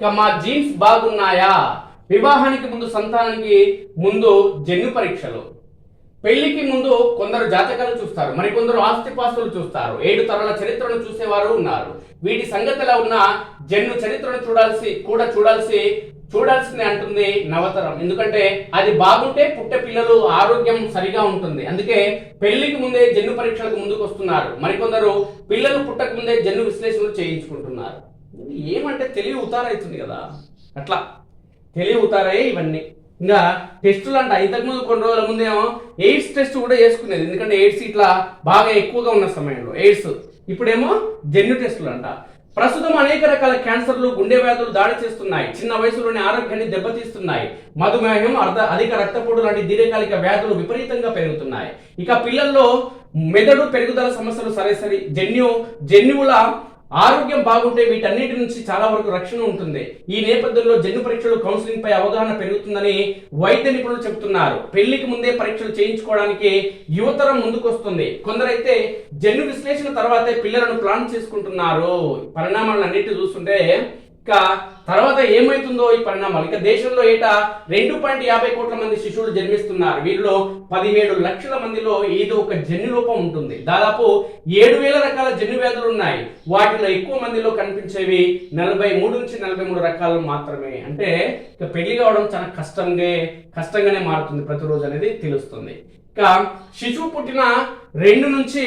ఇక మా జీన్స్ బాగున్నాయా? వివాహానికి ముందు సంతానానికి ముందు జన్యు పరీక్షలు. పెళ్ళికి ముందు కొందరు జాతకాలు చూస్తారు. మరి కొందరు ఆస్తిపాస్తులు చూస్తారు. ఏడు తరాల చరిత్రను చూసేవారు ఉన్నారు. వీటి సంగతిలో ఉన్న జన్ను చరిత్రను చూడాల్సి కూడా చూడాల్సి చూడాల్సిందే అంటుంది నవతరం. ఎందుకంటే అది బాగుంటే పుట్టే పిల్లలు ఆరోగ్యం సరిగా ఉంటుంది. అందుకే పెళ్ళికి ముందే జన్ను పరీక్షలకు ముందుకు వస్తున్నారు మరికొందరు పిల్లలు పుట్టక ముందే జన్ను విశ్లేషణలు చేయించుకుంటున్నారు. ఏమంటే తెలివి ఉతారైతుంది కదా. అట్లా. తెలివి ఉతారయ్యే ఇవన్నీ. ఇంకా టెస్టులు అంట ఇంతకుముందు కొన్ని రోజుల ముందేమో ఎయిడ్స్ టెస్ట్ కూడా చేసుకునేది. ఎందుకంటే ఎయిడ్స్ ఇట్లా బాగా ఎక్కువగా ఉన్న సమయంలో. ఎయిడ్స్ ఇప్పుడేమో జన్యు టెస్టులు అంట ప్రస్తుతం అనేక రకాల క్యాన్సర్లు గుండె వ్యాధులు దాడి చేస్తున్నాయి. చిన్న వయసులోని ఆరోగ్యాన్ని దెబ్బతీస్తున్నాయి. మధుమేహం అర్ధ అధిక రక్తపోటు లాంటి దీర్ఘకాలిక వ్యాధులు విపరీతంగా పెరుగుతున్నాయి. ఇక పిల్లల్లో మెదడు పెరుగుదల సమస్యలు సరే సరి జన్యు జన్యువుల ఆరోగ్యం బాగుంటే వీటన్నిటి నుంచి చాలా వరకు రక్షణ ఉంటుంది. ఈ నేపథ్యంలో జన్యు పరీక్షలు కౌన్సిలింగ్ పై అవగాహన పెరుగుతుందని వైద్య నిపుణులు చెబుతున్నారు. పెళ్ళికి ముందే పరీక్షలు చేయించుకోవడానికి యువతరం ముందుకొస్తుంది. కొందరైతే జన్యు విశ్లేషణ తర్వాతే పిల్లలను ప్లాన్ చేసుకుంటున్నారు. పరిణామాలన్నిటి చూస్తుంటే ఇక తర్వాత ఏమవుతుందో ఈ పరిణామాలు? ఇక దేశంలో ఏటా రెండు పాయింట్ యాభై కోట్ల మంది శిశువులు జన్మిస్తున్నారు. వీరిలో పదిహేడు లక్షల మందిలో ఏదో ఒక జన్యు లోపం ఉంటుంది. దాదాపు ఏడు వేల రకాల జన్యు వ్యాధులు ఉన్నాయి. వాటిలో ఎక్కువ మందిలో కనిపించేవి నలభై మూడు నుంచి నలభై మూడు రకాలు మాత్రమే. అంటే ఇక పెళ్ళి కావడం చాలా కష్టంగా కష్టంగానే మారుతుంది ప్రతిరోజు అనేది తెలుస్తుంది. ఇక శిశువు పుట్టిన రెండు నుంచి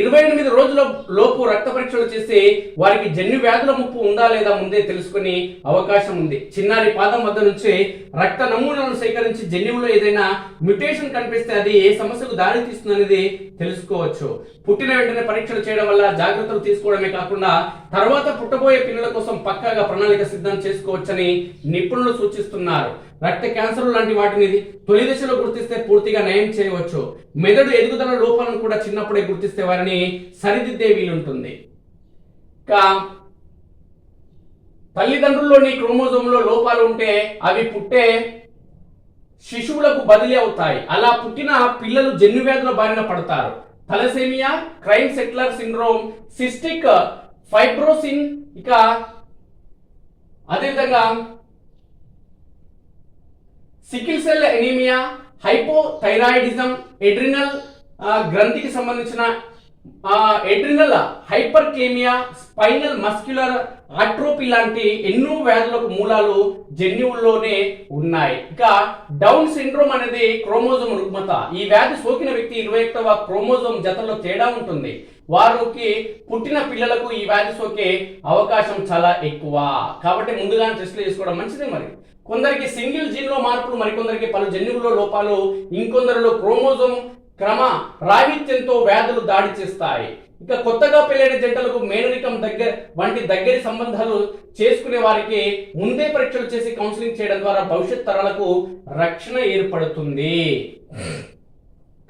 ఇరవై ఎనిమిది రోజుల లోపు రక్త పరీక్షలు చేసి వారికి జన్యు వ్యాధుల ముప్పు ఉందా లేదా ముందే తెలుసుకుని అవకాశం ఉంది. చిన్నారి పాదం వద్ద నుంచి రక్త నమూనాలను సేకరించి జన్యువులో ఏదైనా మ్యుటేషన్ కనిపిస్తే అది ఏ సమస్యకు దారి తీస్తుందనేది తెలుసుకోవచ్చు. పుట్టిన వెంటనే పరీక్షలు చేయడం వల్ల జాగ్రత్తలు తీసుకోవడమే కాకుండా తర్వాత పుట్టబోయే పిల్లల కోసం పక్కాగా ప్రణాళిక సిద్ధం చేసుకోవచ్చని నిపుణులు సూచిస్తున్నారు. రక్త క్యాన్సర్ లాంటి వాటిని తొలి దశలో గుర్తిస్తే పూర్తిగా నయం చేయవచ్చు. మెదడు ఎదుగుదల లోపాలను కూడా చిన్నప్పుడే గుర్తిస్తే వారిని సరిదిద్దే వీలుంటుంది. ఇంకా తల్లిదండ్రుల్లోని క్రోమోజోమ్లో లోపాలు ఉంటే అవి పుట్టే శిశువులకు బదిలీ అవుతాయి. అలా పుట్టిన పిల్లలు జన్యు వ్యాధుల బారిన పడతారు. Thalassemia Klinefelter syndrome cystic fibrosis ఇక అదేవిధంగా sickle cell anaemia hypothyroidism adrenal గ్రంథికి సంబంధించిన adrenal hyperkalemia spinal muscular atrophy లాంటి ఎన్నో వ్యాధులకు మూలాలు జన్యువుల్లోనే ఉన్నాయి. ఇక డౌన్ సిండ్రోమ్ అనేది క్రోమోజోమ్ రుగ్మత. ఈ వ్యాధి సోకిన వ్యక్తి ఇరవై ఒకటవ క్రోమోజోమ్ జతలో తేడా ఉంటుంది. వారికి పుట్టిన పిల్లలకు ఈ వ్యాధి సోకే అవకాశం చాలా ఎక్కువ. కాబట్టి ముందుగానే టెస్టులు చేసుకోవడం మంచిదే మరి. కొందరికి సింగిల్ జీన్లో మార్పులు మరికొందరికి పలు జన్యువుల్లో లోపాలు ఇంకొందరిలో క్రోమోజోమ్ క్రమ రాహిత్యంతో వ్యాధులు దాడి చేస్తాయి. ఇక కొత్తగా పెళ్ళైన జంటలకు మేనరికం దగ్గర వంటి దగ్గరి సంబంధాలు చేసుకునే వారికి ముందే పరీక్షలు చేసి కౌన్సిలింగ్ చేయడం ద్వారా భవిష్యత్ తరాలకు రక్షణ ఏర్పడుతుంది.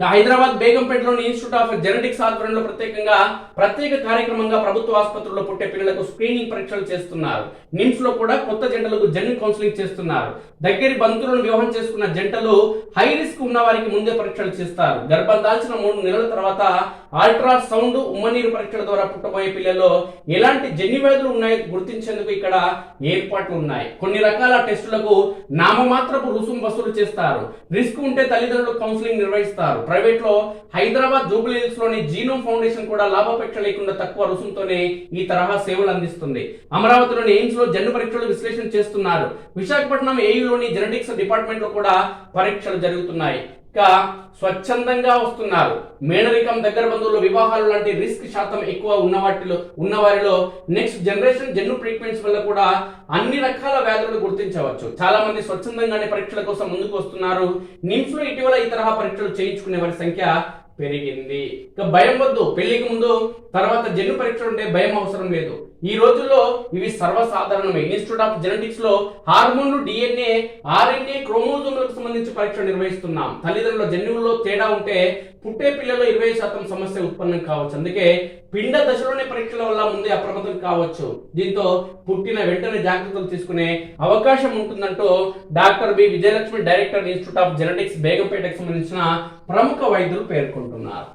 హైదరాబాద్ బేగంపేటలోని ఇన్స్టిట్యూట్ ఆఫ్ జెనెటిక్స్ ఆధ్వర్యంలో ప్రత్యేకంగా ప్రత్యేక కార్యక్రమంగా ప్రభుత్వ ఆసుపత్రుల్లో పుట్టే పిల్లలకు స్క్రీనింగ్ పరీక్షలు చేస్తున్నారు. నిమ్స్లో కూడా కొత్త జంటలకు జన్యు కౌన్సిలింగ్ చేస్తున్నారు. దగ్గరి బంధువులను వివాహం చేసుకున్న జంటలు హై రిస్క్ ఉన్న వారికి ముందే పరీక్షలు చేస్తారు. గర్భం దాల్చిన మూడు నెలల తర్వాత అల్ట్రా సౌండ్ ఉమ్మనీరు పరీక్షల ద్వారా పుట్టబోయే పిల్లల్లో ఎలాంటి జన్యు వ్యాధులు ఉన్నాయో గుర్తించేందుకు ఇక్కడ ఏర్పాట్లు ఉన్నాయి. కొన్ని రకాల టెస్టులకు నామమాత్రపు రుసుము వసూలు చేస్తారు. రిస్క్ ఉంటే తల్లిదండ్రులు కౌన్సిలింగ్ నిర్వహిస్తారు. ప్రైవేట్లో హైదరాబాద్ జూబ్లీ హిల్స్లోని జీనోమ్ ఫౌండేషన్ కూడా లాభాపేక్ష లేకుండా తక్కువ రుసుముతోనే ఈ తరహా సేవలు అందిస్తుంది. అమరావతిలోని ఎయిమ్స్లో జన్యు పరీక్షలు విశ్లేషణ చేస్తున్నారు. విశాఖపట్నం ఏయులోని జెనెటిక్స్ డిపార్ట్మెంట్లో కూడా పరీక్షలు జరుగుతున్నాయి. ఇంకా స్వచ్ఛందంగా వస్తున్నారు. మేనరికం దగ్గర బంధువుల వివాహాలు లాంటి రిస్క్ శాతం ఎక్కువ ఉన్న వాటిలో ఉన్న వారిలో నెక్స్ట్ జనరేషన్ జన్యు ట్రీట్మెంట్స్ వల్ల కూడా అన్ని రకాల వ్యాధులను గుర్తించవచ్చు. చాలా మంది స్వచ్ఛందంగానే పరీక్షల కోసం ముందుకు వస్తున్నారు. నిమ్స్లో ఇటీవల ఈ తరహా పరీక్షలు చేయించుకునే వారి సంఖ్య పెరిగింది. ఇక భయం వద్దు. పెళ్ళికి ముందు తర్వాత జన్యు పరీక్షలు ఉంటే భయం అవసరం లేదు. ఈ రోజుల్లో ఇవి సర్వసాధారణమే. ఇన్స్టిట్యూట్ ఆఫ్ జెనెటిక్స్లో హార్మోన్లు డిఎన్ఏ ఆర్ఎన్ఏ క్రోమోజోములకు సంబంధించి పరీక్షలు నిర్వహిస్తున్నాం. తల్లిదండ్రుల జన్యువుల్లో తేడా ఉంటే పుట్టే పిల్లల్లో ఇరవై శాతం సమస్య ఉత్పన్నం కావచ్చు. అందుకే పిండ దశలోనే పరీక్షల వల్ల ముందే అప్రమత్తం కావచ్చు. దీంతో పుట్టిన వెంటనే జాగ్రత్తలు తీసుకునే అవకాశం ఉంటుందంటూ doctor B. Vijayalakshmi director institute of genetics బేగంపేటకు సంబంధించిన ప్రముఖ వైద్యులు పేర్కొంటున్నారు.